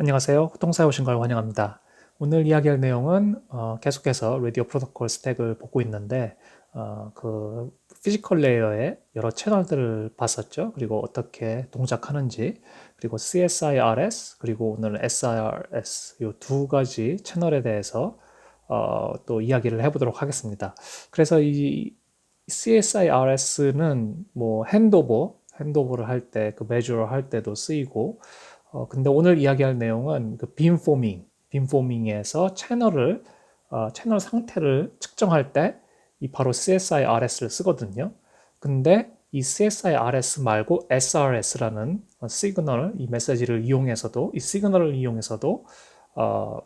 안녕하세요. 호통사에 오신 걸 환영합니다. 오늘 이야기할 내용은 어, 계속해서 라디오 프로토콜 스택을 보고 있는데 어, 그 피지컬 레이어의 여러 채널들을 봤었죠. 그리고 어떻게 동작하는지 그리고 CSIRS 그리고 오늘 SIRS 이 두 가지 채널에 대해서 어, 또 이야기를 해보도록 하겠습니다. 그래서 이 CSIRS는 뭐 핸도버 핸도버를 할 때 그 매주를 할 때도 쓰이고 어, 근데 오늘 이야기할 내용은 그 빔포밍, 빔포밍에서 채널을 어, 채널 상태를 측정할 때 이 바로 CSIRS를 쓰거든요. 근데 이 CSIRS 말고 SRS라는 어, 시그널, 이 메시지를 이용해서도 이 시그널을 이용해서도 어,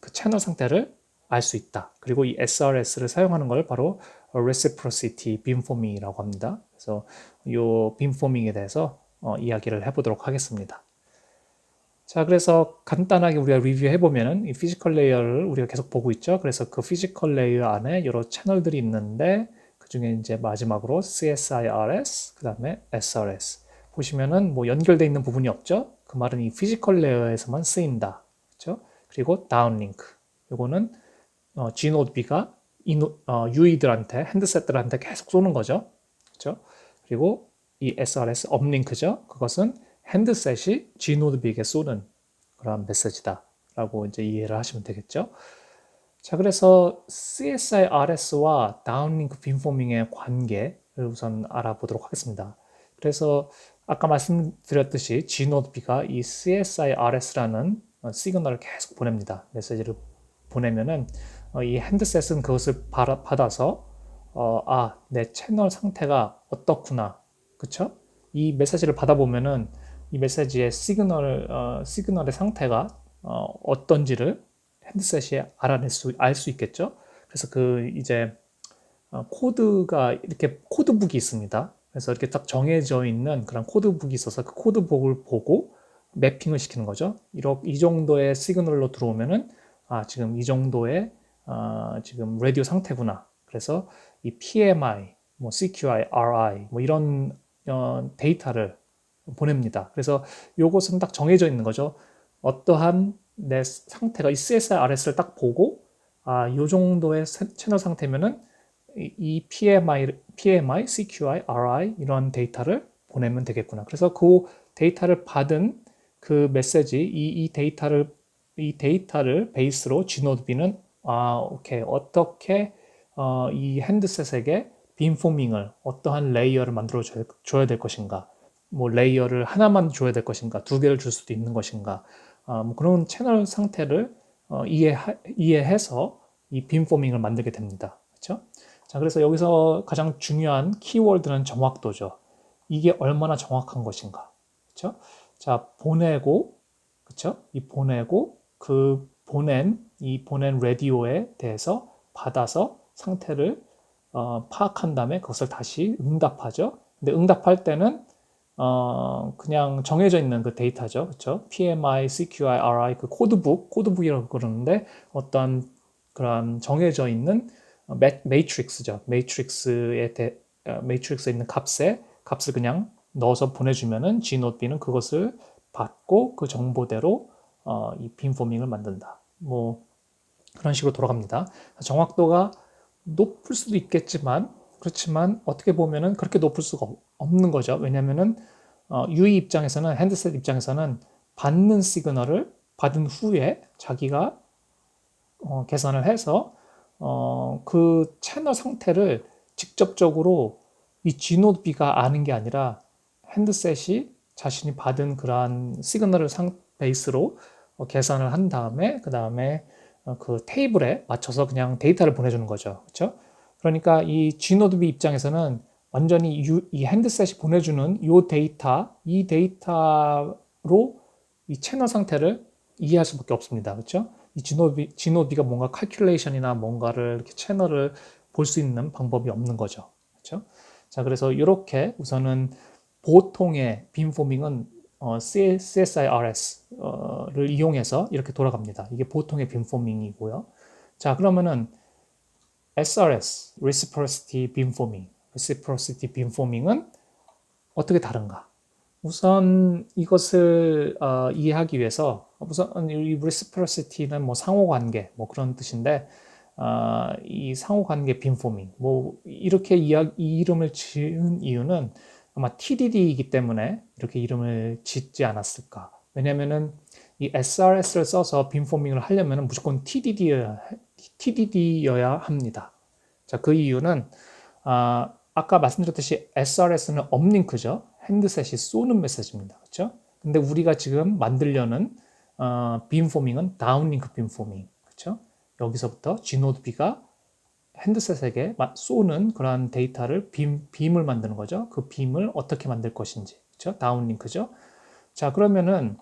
그 채널 상태를 알 수 있다. 그리고 이 SRS를 사용하는 걸 바로 Reciprocity Beamforming이라고 합니다. 그래서 이 Beamforming에 대해서 어, 이야기를 해보도록 하겠습니다. 자, 그래서 간단하게 우리가 리뷰해 보면은 이 피지컬 레이어를 우리가 계속 보고 있죠. 그래서 그 피지컬 레이어 안에 여러 채널들이 있는데 그 중에 이제 마지막으로 CSIRS, 그 다음에 SRS. 보시면은 뭐 연결되어 있는 부분이 없죠. 그 말은 이 피지컬 레이어에서만 쓰인다. 그렇죠? 그리고 다운링크. 요거는 어, G노드비가 어, 유이들한테 핸드셋들한테 계속 쏘는 거죠. 그렇죠? 그리고 이 SRS 업링크죠. 그것은 핸드셋이 G노드빅에 쏘는 그런 메시지다라고 이제 이해를 하시면 되겠죠. 자, 그래서 CSIRS와 다운링크 빔포밍의 관계를 우선 알아보도록 하겠습니다. 그래서 아까 말씀드렸듯이 G노드비가 이 CSIRS라는 시그널을 계속 보냅니다. 메시지를 보내면은 어, 이 핸드셋은 그것을 받아서 어, 아, 내 채널 상태가 어떻구나. 그쵸? 이 메시지를 받아보면은 이 메시지의 시그널, 어, 시그널의 상태가 어, 어떤지를 핸드셋이 알아낼 수, 알 수 있겠죠. 그래서 그 이제 어, 코드가 이렇게 코드북이 있습니다. 그래서 이렇게 딱 정해져 있는 그런 코드북이 있어서 그 코드북을 보고 매핑을 시키는 거죠. 이렇게 이 정도의 시그널로 들어오면은 아 지금 이 정도의 아, 지금 라디오 상태구나. 그래서 이 PMI, 뭐 CQI, RI 뭐 이런 어, 데이터를 보냅니다. 그래서 요것은 딱 정해져 있는 거죠. 어떠한 내 상태가 이 CSRS를 딱 보고 아, 요 정도의 채널 상태면은 이 PMI, PMI, CQI, RI 이런 데이터를 보내면 되겠구나. 그래서 그 데이터를 받은 그 메시지, 이, 이 데이터를 이 데이터를 베이스로 G노드비는 아, 오케이 어떻게 어, 이 핸드셋에게 빔포밍을 어떠한 레이어를 만들어 줘야 될 것인가 뭐 레이어를 하나만 줘야 될 것인가, 두 개를 줄 수도 있는 것인가, 어, 뭐 그런 채널 상태를 어, 이해 이해해서 이 빔포밍을 만들게 됩니다. 그렇죠? 자, 그래서 여기서 가장 중요한 키워드는 정확도죠. 이게 얼마나 정확한 것인가, 그렇죠? 자, 보내고, 그렇죠? 이 보내고 그 보낸 이 보낸 라디오에 대해서 받아서 상태를 어, 파악한 다음에 그것을 다시 응답하죠. 근데 응답할 때는 어, 그냥 정해져 있는 그 데이터죠. 그렇죠? PMI, CQI, RI 그 코드북, 코드북이라고 그러는데 어떤 그런 정해져 있는 메이트릭스죠. 메이트릭스에 대, 메이트릭스에 있는 값에 값을 그냥 넣어서 보내주면은 G노트비는 그것을 받고 그 정보대로 어, 이 빔포밍을 만든다. 뭐 그런 식으로 돌아갑니다. 정확도가 높을 수도 있겠지만 그렇지만 어떻게 보면은 그렇게 높을 수가 없는 거죠. 왜냐면은 어, 유이 입장에서는 핸드셋 입장에서는 받는 시그널을 받은 후에 자기가 어, 계산을 해서 어, 그 채널 상태를 직접적으로 이 G노드비가 아는 게 아니라 핸드셋이 자신이 받은 그러한 시그널을 상, 베이스로 어, 계산을 한 다음에 그 다음에 어, 그 테이블에 맞춰서 그냥 데이터를 보내주는 거죠. 그렇죠? 그러니까 이 G노드비 입장에서는 완전히 유, 이 핸드셋이 보내주는 이 데이터, 이 데이터로 이 채널 상태를 이해할 수밖에 없습니다. 그렇죠? 이 G노비, G노비가 뭔가 칼큘레이션이나 뭔가를 이렇게 채널을 볼 수 있는 방법이 없는 거죠. 그렇죠? 자, 그래서 이렇게 우선은 보통의 빔포밍은 어, CSIRS를 이용해서 이렇게 돌아갑니다. 이게 보통의 빔포밍이고요. 자, 그러면은 SRS, Reciprocity Beamforming, Reciprocity Beamforming은 어떻게 다른가? 우선 이것을 어, 이해하기 위해서 우선 이 reciprocity는 뭐 상호관계 뭐 그런 뜻인데 어, 이 상호관계 빈포밍 뭐 이렇게 이야, 이 이름을 지은 이유는 아마 TDD이기 때문에 이렇게 이름을 짓지 않았을까? 왜냐면은 이 SRS를 써서 빈포밍을 하려면 무조건 TDD여야, TDD여야 합니다. 자, 그 이유는 아, 아까 말씀드렸듯이 SRS는 업링크죠. 핸드셋이 쏘는 메시지입니다. 그렇죠? 근데 우리가 지금 만들려는 어, 빔포밍은 다운링크 빔포밍. 그렇죠? 여기서부터 G노드B가 핸드셋에게 쏘는 그러한 데이터를 빔, 빔을 만드는 거죠. 그 빔을 어떻게 만들 것인지. 그렇죠? 다운링크죠. 자, 그러면은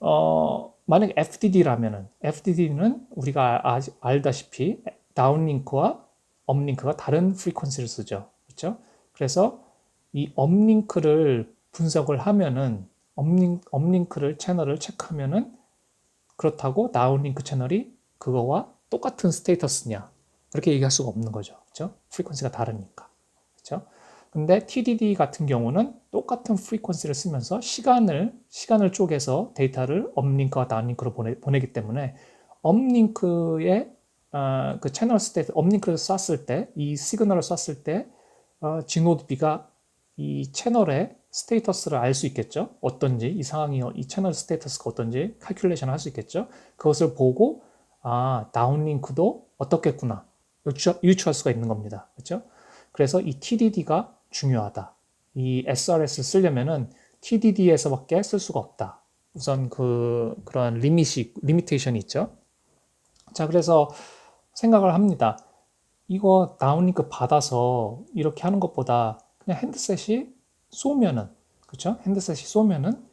어, 만약 FDD라면은 FDD는 우리가 아, 알다시피 다운링크와 업링크가 다른 프리퀀시를 쓰죠. 그렇죠? 그래서 이 업링크를 분석을 하면은 업링, 업링크를 채널을 체크하면은 그렇다고 다운링크 채널이 그거와 똑같은 스테이터스냐 그렇게 얘기할 수가 없는 거죠. 그렇죠? 프리퀀시가 다르니까. 그렇죠? 근데 TDD 같은 경우는 똑같은 프리퀀시를 쓰면서 시간을 시간을 쪼개서 데이터를 업링크와 다운링크로 보내, 보내기 때문에 업링크의 어, 그 채널 스테이트 업링크를 쐈을 때 이 시그널을 쐈을 때 어, G노드B가 이 채널의 스테이터스를 알 수 있겠죠. 어떤지 이 상황이 이 채널 스테이터스가 어떤지 칼큘레이션을 할 수 있겠죠. 그것을 보고 아 다운링크도 어떻겠구나 유추, 유추할 수가 있는 겁니다. 그렇죠? 그래서 이 TDD가 중요하다. 이 SRS를 쓰려면은 TDD에서밖에 쓸 수가 없다. 우선 그 그런 리밋이 리미테이션이 있죠. 자 그래서 생각을 합니다. 이거 다운링크 받아서 이렇게 하는 것보다 그냥 핸드셋이 쏘면은 그렇죠? 핸드셋이 쏘면은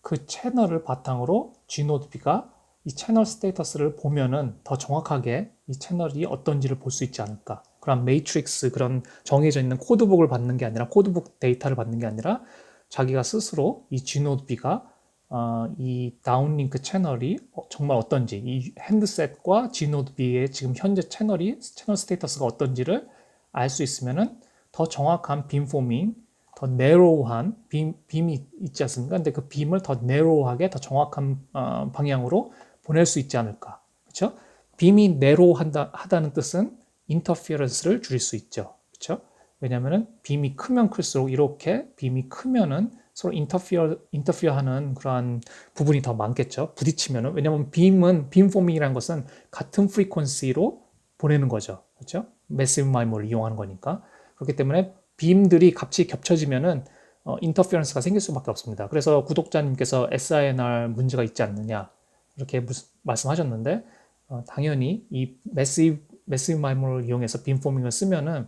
그 채널을 바탕으로 G노드B가 이 채널 스테이터스를 보면은 더 정확하게 이 채널이 어떤지를 볼 수 있지 않을까. 그런 메이트릭스 그런 정해져 있는 코드북을 받는 게 아니라 코드북 데이터를 받는 게 아니라 자기가 스스로 이 G노드B가 어, 이 다운링크 채널이 어, 정말 어떤지 이 핸드셋과 G노드B의 지금 현재 채널이 채널 스테이터스가 어떤지를 알 수 있으면은 더 정확한 빔포밍, 더 네로우한 빔, 빔이 있지 않습니까? 근데 그 빔을 더 네로우하게 더 정확한 어, 방향으로 보낼 수 있지 않을까? 그렇죠? 빔이 네로우하다 하다는 뜻은 인터피어런스를 줄일 수 있죠. 그렇죠? 왜냐하면 빔이 크면 클수록 이렇게 빔이 크면은 서로 인터피어 인터피어 하는 그러한 부분이 더 많겠죠. 부딪히면은 왜냐하면 빔은 빔 포밍이라는 것은 같은 프리퀀시로 보내는 거죠. 그렇죠? 매시브 마이머를 이용하는 거니까. 그렇기 때문에 빔들이 같이 겹쳐지면은 어, 인터피어런스가 생길 수밖에 없습니다. 그래서 구독자님께서 SINR 문제가 있지 않느냐 이렇게 무슨, 말씀하셨는데 어, 당연히 이 매시브 매시브 마이머를 이용해서 빔 포밍을 쓰면은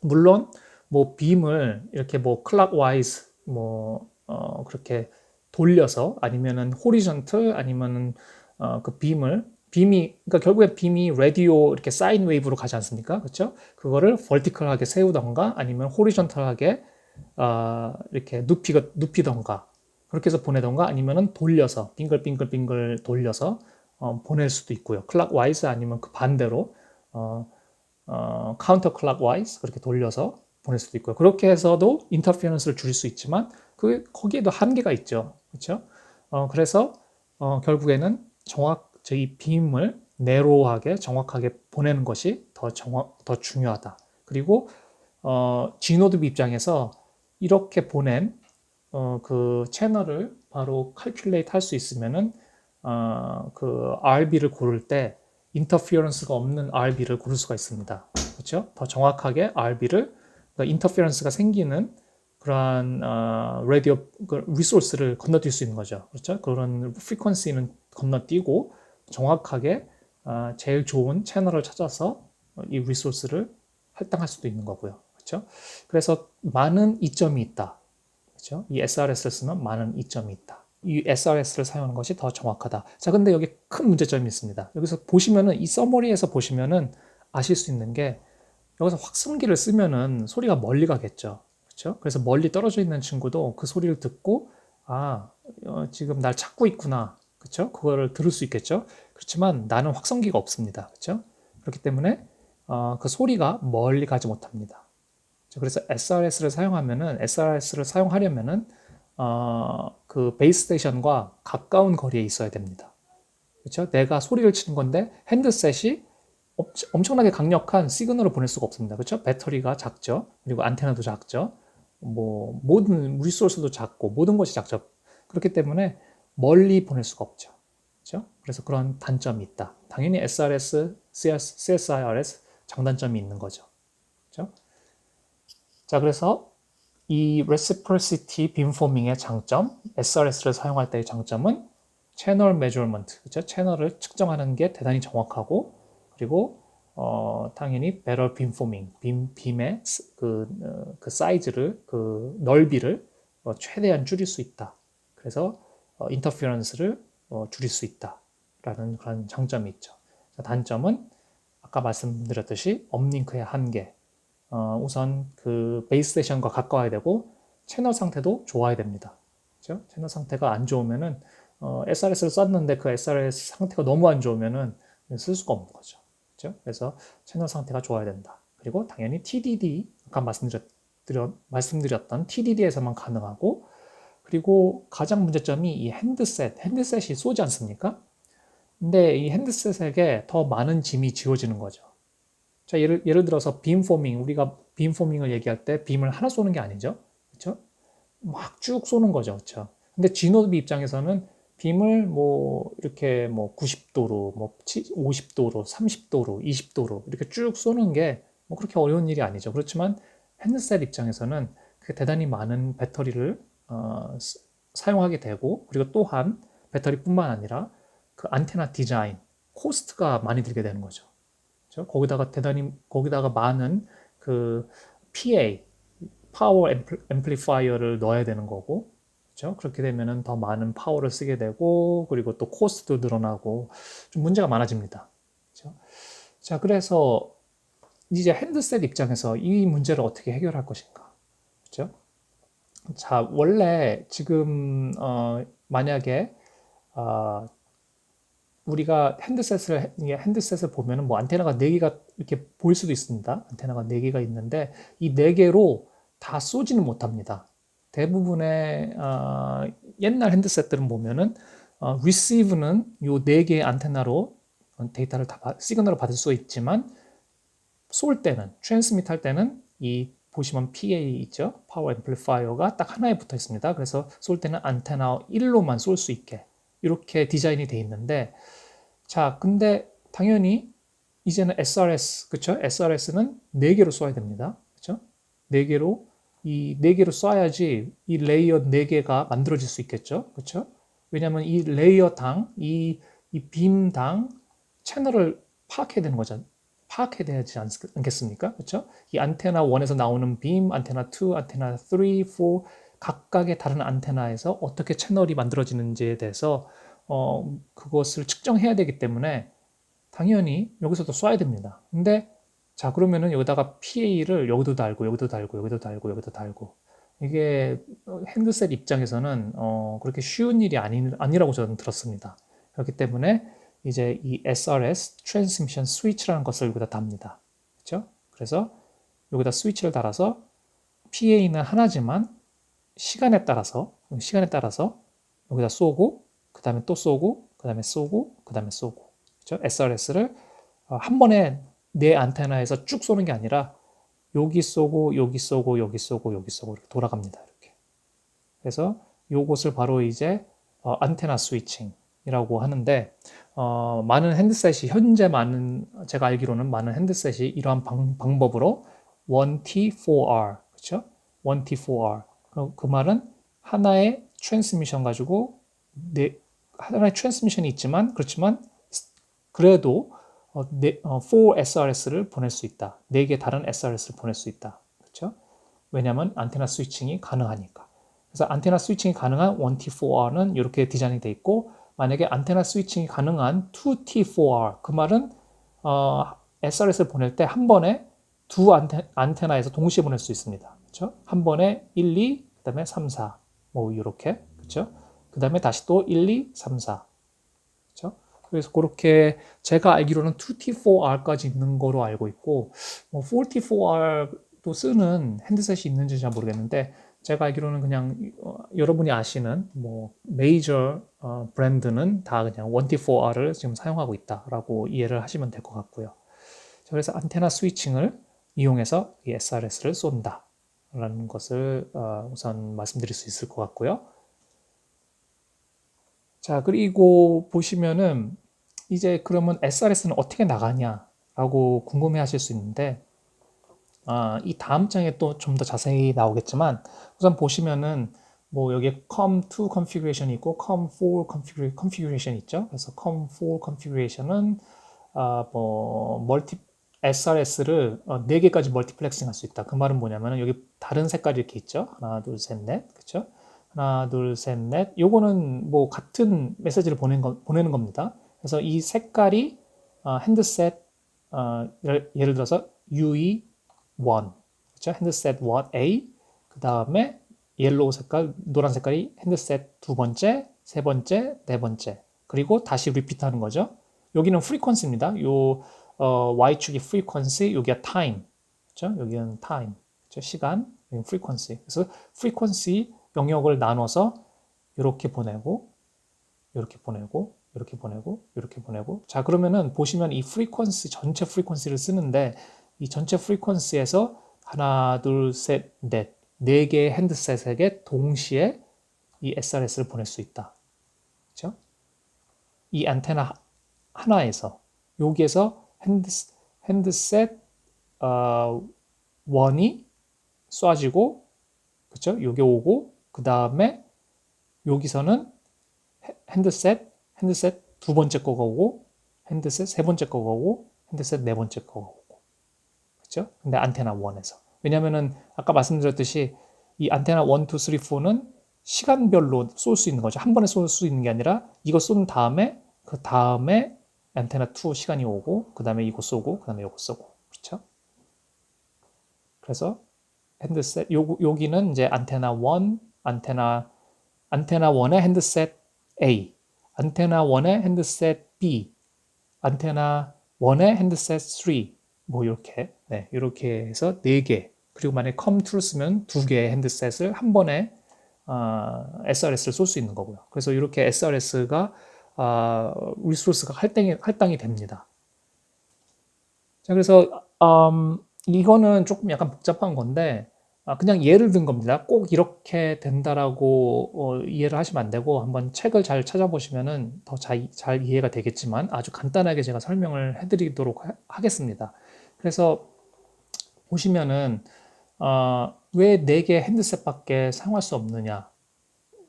물론 뭐 빔을 이렇게 뭐 클락와이즈 뭐 어, 그렇게 돌려서 아니면은 호리전트 아니면은 어, 그 빔을 빔이 그러니까 결국에 빔이 라디오 이렇게 사인 웨이브로 가지 않습니까? 그렇죠? 그거를 벌티컬하게 세우던가 아니면 호리전탈하게 어, 이렇게 눕히가 눕히던가 그렇게 해서 보내던가 아니면은 돌려서 빙글빙글빙글 돌려서 어, 보낼 수도 있고요. 클락와이즈 아니면 그 반대로 어, 어, 카운터 클락와이즈 그렇게 돌려서 보낼 수도 있고요. 그렇게 해서도 인터피어런스를 줄일 수 있지만 그 거기에도 한계가 있죠. 그렇죠? 어, 그래서 어, 결국에는 정확 저희 빔을 네로하게 정확하게 보내는 것이 더 정확 더 중요하다. 그리고 어, G노드 입장에서 이렇게 보낸 어, 그 채널을 바로 칼큘레이트 할 수 있으면은 어, 그 RB를 고를 때 인터피어런스가 없는 RB를 고를 수가 있습니다. 그렇죠? 더 정확하게 RB를 그러니까 인터피어런스가 생기는 그러한 어, 라디오 그 리소스를 건너뛸 수 있는 거죠. 그렇죠? 그런 프리퀀시는 건너뛰고 정확하게 어, 제일 좋은 채널을 찾아서 이 리소스를 할당할 수도 있는 거고요. 그렇죠? 그래서 많은 이점이 있다. 그렇죠? 이 SRS를 쓰면 많은 이점이 있다. 이 SRS를 사용하는 것이 더 정확하다. 자, 근데 여기 큰 문제점이 있습니다. 여기서 보시면은 이 서머리에서 보시면은 아실 수 있는 게 여기서 확성기를 쓰면은 소리가 멀리 가겠죠. 그렇죠? 그래서 멀리 떨어져 있는 친구도 그 소리를 듣고 아, 어, 지금 날 찾고 있구나. 그렇죠? 그거를 들을 수 있겠죠. 그렇지만 나는 확성기가 없습니다. 그렇죠? 그렇기 때문에 어, 그 소리가 멀리 가지 못합니다. 그래서 SRS를 사용하면은 SRS를 사용하려면은 어, 그 베이스 스테이션과 가까운 거리에 있어야 됩니다. 그렇죠? 내가 소리를 치는 건데 핸드셋이 엄청나게 강력한 시그널을 보낼 수가 없습니다. 그렇죠? 배터리가 작죠. 그리고 안테나도 작죠. 뭐 모든 리소스도 작고 모든 것이 작죠. 그렇기 때문에 멀리 보낼 수가 없죠. 그렇죠? 그래서 그런 단점이 있다. 당연히 SRS, CS, CSIRS 장단점이 있는 거죠. 그렇죠? 자, 그래서 이 reciprocity beamforming의 장점, SRS를 사용할 때의 장점은 채널 measurement, 그렇죠? 채널을 측정하는 게 대단히 정확하고 그리고 어, 당연히 better beamforming, 빔, 빔의 그, 어, 그 사이즈를, 그 넓이를 어, 최대한 줄일 수 있다. 그래서 어, interference를 어, 줄일 수 있다라는 그런 장점이 있죠. 단점은 아까 말씀드렸듯이 업링크의 한계. 어, 우선 그 베이스 스테이션과 가까워야 되고 채널 상태도 좋아야 됩니다. 그렇죠? 채널 상태가 안 좋으면은 어, SRS를 썼는데 그 SRS 상태가 너무 안 좋으면은 쓸 수가 없는 거죠. 그렇죠? 그래서 채널 상태가 좋아야 된다. 그리고 당연히 TDD 아까 말씀드렸, 말씀드렸던 TDD에서만 가능하고 그리고 가장 문제점이 이 핸드셋, 핸드셋이 쏘지 않습니까? 근데 이 핸드셋에게 더 많은 짐이 지워지는 거죠. 자, 예를, 예를 들어서 빔포밍, 우리가 빔포밍을 얘기할 때 빔을 하나 쏘는 게 아니죠. 그렇죠? 막 쭉 쏘는 거죠. 그렇죠? 근데 지노비 입장에서는 빔을 뭐 이렇게 뭐 90도로, 뭐 50도로, 30도로, 20도로 이렇게 쭉 쏘는 게 뭐 그렇게 어려운 일이 아니죠. 그렇지만 핸드셋 입장에서는 그 대단히 많은 배터리를 어, 사용하게 되고 그리고 또한 배터리뿐만 아니라 그 안테나 디자인 코스트가 많이 들게 되는 거죠. 그렇죠? 거기다가 대단히 거기다가 많은 그 PA 파워 앰플리 파이어를 넣어야 되는 거고 그렇죠? 그렇게 되면은 더 많은 파워를 쓰게 되고 그리고 또 코스트도 늘어나고 좀 문제가 많아집니다. 그렇죠? 자, 그래서 이제 핸드셋 입장에서 이 문제를 어떻게 해결할 것인가? 그렇죠? 자, 원래 지금 어, 만약에 어, 우리가 핸드셋을 핸드셋을 보면은 뭐 안테나가 4개가 이렇게 보일 수도 있습니다. 안테나가 4개가 있는데 이 4개로 다 쏘지는 못합니다. 대부분의 어, 옛날 핸드셋들은 보면은 어, receive는 요네 개의 안테나로 데이터를 다 시그널을 받을 수 있지만 쏠 때는 트랜스미트 할 때는 이 보시면 PA 있죠? 파워 앰플리파이어가 딱 하나에 붙어 있습니다. 그래서 쏠 때는 안테나 1로만 쏠 수 있게 이렇게 디자인이 돼 있는데 자, 근데 당연히 이제는 SRS, 그쵸? SRS는 4개로 쏴야 됩니다. 그쵸? 4개로 이 4개로 쏴야지 이 레이어 4개가 만들어질 수 있겠죠. 그렇죠? 왜냐하면 이 레이어당, 이, 이 빔당 채널을 파악해야 되는 거죠. 파악해야 되지 않겠습니까? 그렇죠? 이 안테나 1에서 나오는 빔, 안테나 2, 안테나 3, 4 각각의 다른 안테나에서 어떻게 채널이 만들어지는지에 대해서 어, 그것을 측정해야 되기 때문에 당연히 여기서도 쏴야 됩니다. 근데 자, 그러면은 여기다가 PA를 여기도 달고, 여기도 달고, 여기도 달고, 여기도 달고. 이게 핸드셋 입장에서는 어, 그렇게 쉬운 일이 아니, 아니라고 저는 들었습니다. 그렇기 때문에 이제 이 SRS, Transmission Switch라는 것을 여기다 답니다. 그렇죠? 그래서 여기다 스위치를 달아서 PA는 하나지만 시간에 따라서 시간에 따라서 여기다 쏘고 그 다음에 또 쏘고 그 다음에 쏘고 그 다음에 쏘고 그렇죠? SRS를 어, 한 번에 내 안테나에서 쭉 쏘는 게 아니라 여기 쏘고 여기 쏘고 여기 쏘고 여기 쏘고 이렇게 돌아갑니다. 이렇게. 그래서 요것을 바로 이제 어, 안테나 스위칭이라고 하는데 어, 많은 핸드셋이 현재 많은 제가 알기로는 많은 핸드셋이 이러한 방, 법으로 1T4R 그렇죠? 1T4R 그, 그 말은 하나의 트랜스미션 가지고 네, 하나의 트랜스미션이 있지만 그렇지만 그래도 어, 네, 어, 4SRS를 보낼 수 있다. 4개 다른 SRS를 보낼 수 있다. 그렇죠? 왜냐하면 안테나 스위칭이 가능하니까. 그래서 안테나 스위칭이 가능한 1T4R는 이렇게 디자인이 돼 있고 만약에 안테나 스위칭이 가능한 2T4R 그 말은 어, SRS를 보낼 때 한 번에 두 안테, 안테나에서 동시에 보낼 수 있습니다. 그렇죠? 한 번에 1, 2, 그다음에 3, 4. 뭐 이렇게. 그렇죠? 그다음에 다시 또 1, 2, 3, 4. 그래서 그렇게 제가 알기로는 2T4R까지 있는 거로 알고 있고 뭐 4T4R도 쓰는 핸드셋이 있는지 잘 모르겠는데 제가 알기로는 그냥 어, 여러분이 아시는 뭐 메이저 어, 브랜드는 다 그냥 1T4R을 지금 사용하고 있다라고 이해를 하시면 될 것 같고요. 자, 그래서 안테나 스위칭을 이용해서 이 SRS를 쏜다 라는 것을 어, 우선 말씀드릴 수 있을 것 같고요. 자, 그리고 보시면은 이제 그러면 SRS는 어떻게 나가냐라고 궁금해 하실 수 있는데 아, 이 다음 장에 또 좀 더 자세히 나오겠지만 우선 보시면은 뭐 여기에 com2 configuration 있고 com4 configuration 있죠. 그래서 com4 configuration은 아, 뭐 멀티 SRS를 어, 4개까지 멀티플렉싱 할 수 있다. 그 말은 뭐냐면은 여기 다른 색깔이 이렇게 있죠. 하나, 둘, 셋, 넷. 그렇죠? 하나, 둘, 셋, 넷. 요거는 뭐 같은 메시지를 보낸 거, 보내는 겁니다. 그래서 이 색깔이 어, 핸드셋 어, 예를, 예를 들어서 UE1 그렇죠? 핸드셋 1 A 그 다음에 옐로우 색깔, 노란 색깔이 핸드셋 두 번째, 세 번째, 네 번째 그리고 다시 리피트 하는 거죠. 여기는 프리퀀시입니다. 요 어, y축이 frequency, 여기가 time, 그렇죠? 여기는 time, 그렇죠? 시간, 여기는 frequency. 그래서 frequency 영역을 나눠서 이렇게 보내고, 이렇게 보내고, 이렇게 보내고, 이렇게 보내고. 자, 그러면은 보시면 이 frequency 전체 frequency를 쓰는데 이 전체 frequency에서 하나, 둘, 셋, 넷, 네 개의 핸드셋에게 동시에 이 SRS를 보낼 수 있다. 그렇죠? 이 안테나 하나에서 여기에서 핸드, 핸드셋 어, 원이 쏴지고 그쵸? 요게 오고 그 다음에 여기서는 핸드셋 핸드셋 두 번째 거가 오고 핸드셋 세 번째 거가 오고 핸드셋 네 번째 거가 오고 그쵸? 근데 안테나 1에서 왜냐면은 아까 말씀드렸듯이 이 안테나 1, 2, 3, 4는 시간별로 쏠 수 있는 거죠. 한 번에 쏠 수 있는 게 아니라 이거 쏜 다음에 그 다음에 안테나 2 시간이 오고 그 다음에 이거 쏘고 그 다음에 이거 쏘고 그렇죠? 그래서 핸드셋 요, 여기는 이제 안테나 1, 안테나 안테나 1의 핸드셋 A, 안테나 1의 핸드셋 B, 안테나 1의 핸드셋 3, 뭐 이렇게 네, 이렇게 해서 네 개. 그리고 만약에 컴2를 쓰면 두 개의 핸드셋을 한 번에 어, SRS를 쏠 수 있는 거고요. 그래서 이렇게 SRS가 아, 리소스가 할당이, 할당이 됩니다. 자, 그래서 음, 이거는 조금 약간 복잡한 건데 아, 그냥 예를 든 겁니다. 꼭 이렇게 된다라고 어, 이해를 하시면 안 되고 한번 책을 잘 찾아보시면은 더잘 이해가 되겠지만 아주 간단하게 제가 설명을 해드리도록 하, 겠습니다 그래서 보시면은 어, 왜 4개 핸드셋밖에 사용할 수 없느냐?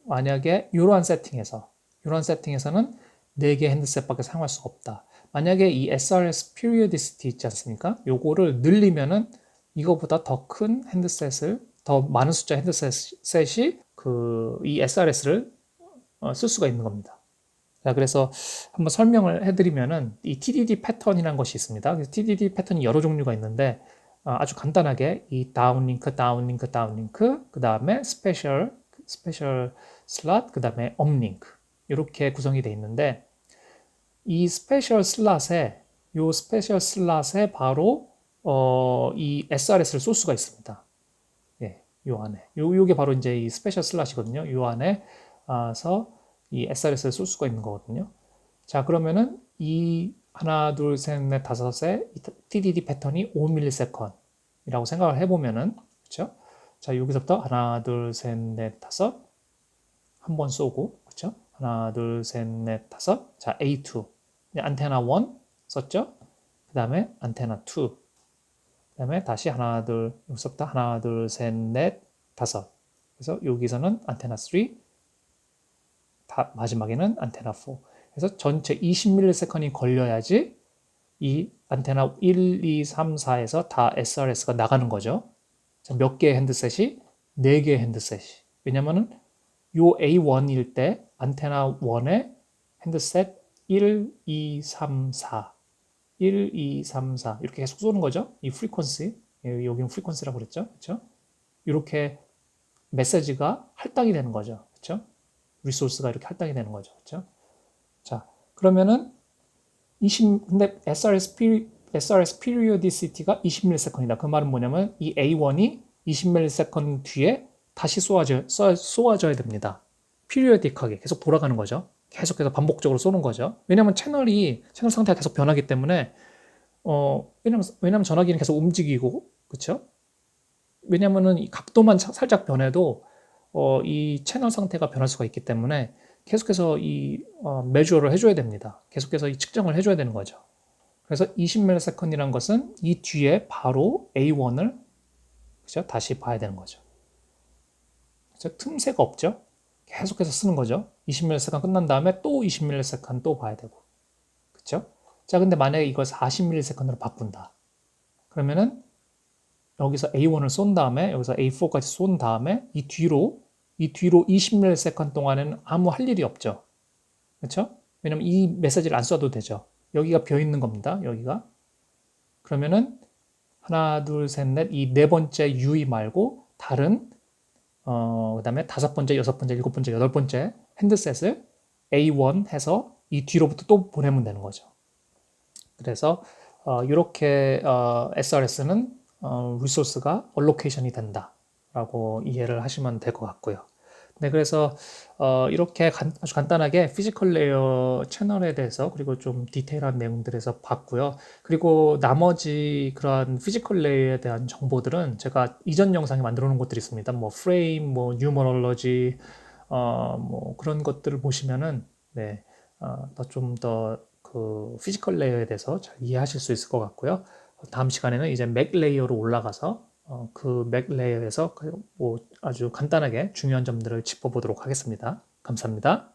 만약에 이러한 세팅에서 이런 세팅에서는 4개 핸드셋밖에 사용할 수가 없다. 만약에 이 SRS periodicity 있지 않습니까? 요거를 늘리면은 이거보다 더 큰 핸드셋을 더 많은 숫자 핸드셋이 그 이 SRS를 어, 쓸 수가 있는 겁니다. 자, 그래서 한번 설명을 해드리면은 이 TDD 패턴이라는 것이 있습니다. TDD 패턴이 여러 종류가 있는데 어, 아주 간단하게 이 다운링크, 다운링크, 다운링크, 그 다음에 스페셜, 스페셜 슬롯, 그 다음에 업링크 이렇게 구성이 되어 있는데 이 스페셜 슬롯에 이 스페셜 슬롯에 바로 어, 이 SRS를 쏠 수가 있습니다. 예, 요 안에 요 요게 바로 이제 이 스페셜 슬롯이거든요. 요 안에서 이 SRS를 쏠 수가 있는 거거든요. 자 그러면은 이 하나 둘 셋 넷 다섯의 TDD 패턴이 5ms이라고 생각을 해보면은 그렇죠? 자 여기서부터 하나 둘 셋 넷 다섯 한 번 쏘고? 하나, 둘, 셋, 넷, 다섯. 자, A2. 안테나 1 썼죠? 그 다음에 안테나 2. 그 다음에 다시 하나, 둘, 여기서부터 하나, 둘, 셋, 넷, 다섯. 그래서 여기서는 안테나 3. 다, 마지막에는 안테나 4. 그래서 전체 20ms이 걸려야지 이 안테나 1, 2, 3, 4에서 다 SRS가 나가는 거죠. 몇 개의 핸드셋이? 4개의 핸드셋이. 왜냐면은 요 A1일 때 안테나 1에 핸드셋 1, 2, 3, 4 1, 2, 3, 4 이렇게 계속 쏘는 거죠. 이 프리퀀시 여기는 프리퀀시라고 그랬죠. 그렇죠? 이렇게 메시지가 할당이 되는 거죠. 그렇죠? 리소스가 이렇게 할당이 되는 거죠. 그렇죠? 자, 그러면은 20 근데 SRS p SRS periodicity가 20ms이다. 그 말은 뭐냐면 이 A1이 20ms 뒤에 다시 쏘아져, 쏘- 쏘아져야 됩니다. 피리어딕하게 계속 돌아가는 거죠. 계속해서 반복적으로 쏘는 거죠. 왜냐하면 채널이 채널 상태가 계속 변하기 때문에 어 왜냐면 왜냐면 전화기는 계속 움직이고 그렇죠? 왜냐면은 이 각도만 차- 살짝 변해도 어, 이 채널 상태가 변할 수가 있기 때문에 계속해서 이 어, 매주어를 해줘야 됩니다. 계속해서 이 측정을 해줘야 되는 거죠. 그래서 20ms이란 것은 이 뒤에 바로 A1을 그죠? 다시 봐야 되는 거죠. 그죠? 틈새가 없죠? 계속해서 쓰는 거죠. 20ms 끝난 다음에 또 20ms 또 봐야 되고. 그쵸? 자, 근데 만약에 이걸 40ms로 바꾼다. 그러면은 여기서 A1을 쏜 다음에 여기서 A4까지 쏜 다음에 이 뒤로 이 뒤로 20ms 동안에는 아무 할 일이 없죠. 그렇죠? 왜냐면 이 메시지를 안 써도 되죠. 여기가 비어 있는 겁니다. 여기가. 그러면은 하나, 둘, 셋, 넷 이 네 번째 UI 말고 다른 어 그 다음에 다섯 번째, 여섯 번째, 일곱 번째, 여덟 번째 핸드셋을 A1 해서 이 뒤로부터 또 보내면 되는 거죠. 그래서 어, 이렇게 어, SRS는 어, 리소스가 얼로케이션이 된다라고 이해를 하시면 될 것 같고요. 네, 그래서 어, 이렇게 간, 아주 간단하게 피지컬 레이어 채널에 대해서 그리고 좀 디테일한 내용들에서 봤고요. 그리고 나머지 그런 피지컬 레이어에 대한 정보들은 제가 이전 영상에 만들어 놓은 것들이 있습니다. 뭐 프레임, 뭐 뉴머럴러지, 어, 뭐 그런 것들을 보시면은 네, 어, 더좀더 그 피지컬 레이어에 대해서 잘 이해하실 수 있을 것 같고요. 다음 시간에는 이제 맥 레이어로 올라가서 어, 그맥 레이어에서 그뭐 아주 간단하게 중요한 점들을 짚어보도록 하겠습니다. 감사합니다.